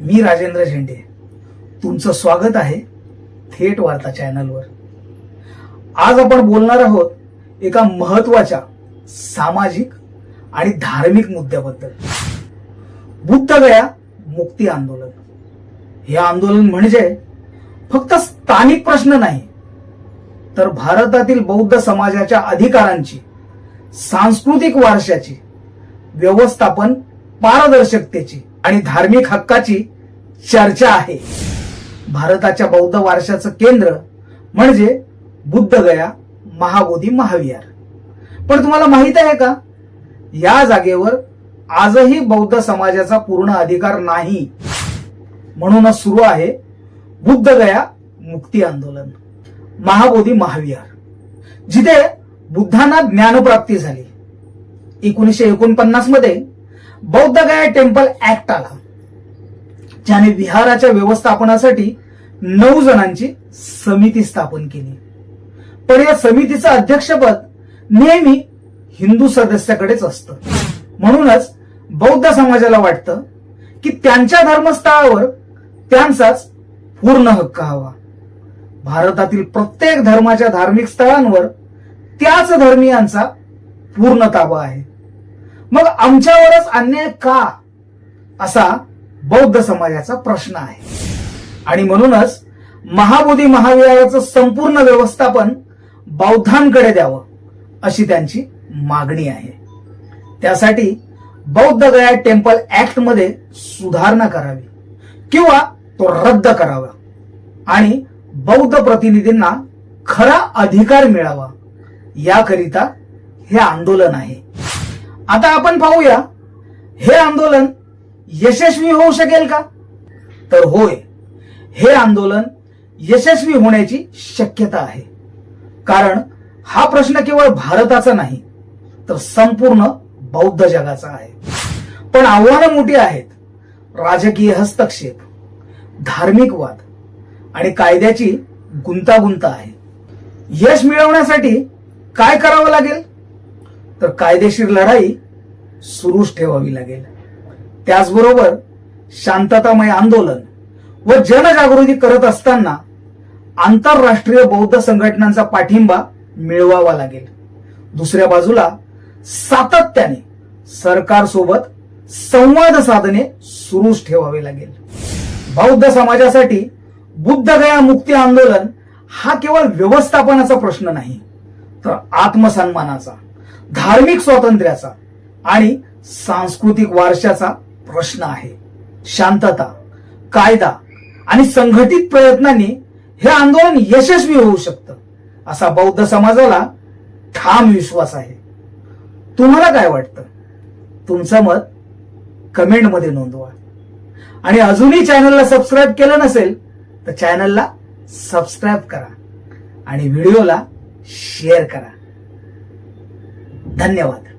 मी राजेंद्र झेंडे. तुमचं स्वागत आहे थेट वार्ता चॅनलवर. आज आपण बोलणार आहोत एका महत्त्वाच्या सामाजिक आणि धार्मिक मुद्द्याबद्दल. बुद्धगया मुक्ती आंदोलन. हे आंदोलन म्हणजे फक्त स्थानिक प्रश्न नाही तर भारतातील बौद्ध समाजाच्या अधिकारांची सांस्कृतिक वारशाची व्यवस्थापन पारदर्शकतेची आणि धार्मिक हक्काची चर्चा आहे. भारताच्या बौद्ध वारशाचं केंद्र म्हणजे बुद्धगया महाबोधी महाविहार. पण तुम्हाला माहीत आहे का? या जागेवर आजही बौद्ध समाजाचा पूर्ण अधिकार नाही. म्हणूनच सुरू आहे बुद्धगया मुक्ती आंदोलन महाबोधी महाविहार. जिथे बुद्धांना ज्ञानप्राप्ती झाली. एकोणीसशे एकोणपन्नासमध्ये बौद्धगया टेम्पल ऍक्ट आला. ज्याने विहाराच्या व्यवस्थापनासाठी नऊ जणांची समिती स्थापन केली. पण या समितीचं अध्यक्षपद नेहमी हिंदू सदस्याकडेच असतं. म्हणूनच बौद्ध समाजाला वाटतं की त्यांच्या धर्मस्थळावर त्यांचाच पूर्ण हक्क हवा. भारतातील प्रत्येक धर्माच्या धार्मिक स्थळांवर त्याच धर्मियांचा पूर्ण ताबा आहे. मग आमच्यावरच अन्याय का? असा बौद्ध समाजाचा प्रश्न आहे. आणि म्हणूनच महाबोधी महाविहाराचं संपूर्ण व्यवस्थापन बौद्धांकडे द्यावं अशी त्यांची मागणी आहे. त्यासाठी बौद्ध गया टेम्पल ऍक्टमध्ये सुधारणा करावी किंवा तो रद्द करावा आणि बौद्ध प्रतिनिधींना खरा अधिकार मिळावा याकरिता हे आंदोलन आहे. आता आपण पाहूया हे आंदोलन यशस्वी होऊ शकेल का? तर होय हे आंदोलन यशस्वी होण्याची शक्यता आहे. कारण हा प्रश्न केवळ भारताचा नाही तर संपूर्ण बौद्ध जगाचा आहे. पण आव्हानं मोठी आहेत. राजकीय हस्तक्षेप धार्मिकवाद आणि कायद्याची गुंतागुंत आहे. यश मिळवण्यासाठी काय करावं लागेल? तर कायदेशीर लढाई सुरूच ठेवावी लागेल. त्याचबरोबर शांततामय आंदोलन व जनजागृती करत असताना आंतरराष्ट्रीय बौद्ध संघटनांचा पाठिंबा मिळवावा लागेल. दुसऱ्या बाजूला सातत्याने सरकारसोबत संवाद साधने सुरूच ठेवावे लागेल. बौद्ध समाजासाठी बुद्धगया मुक्ती आंदोलन हा केवळ व्यवस्थापनाचा प्रश्न नाही तर आत्मसन्मानाचा. धार्मिक स्वातंत्र्याचा आणि सांस्कृतिक वारशाचा प्रश्न आहे. शांतता कायदा आणि संघटित प्रयत्नांनी हे आंदोलन यशस्वी होऊ शकतं असा बौद्ध समाजाला ठाम विश्वास आहे. तुम्हाला काय वाटतं? तुमचं मत कमेंटमध्ये नोंदवा. आणि अजूनही चॅनलला सबस्क्राईब केलं नसेल तर चॅनलला सबस्क्राईब करा आणि व्हिडिओला शेअर करा. धन्यवाद.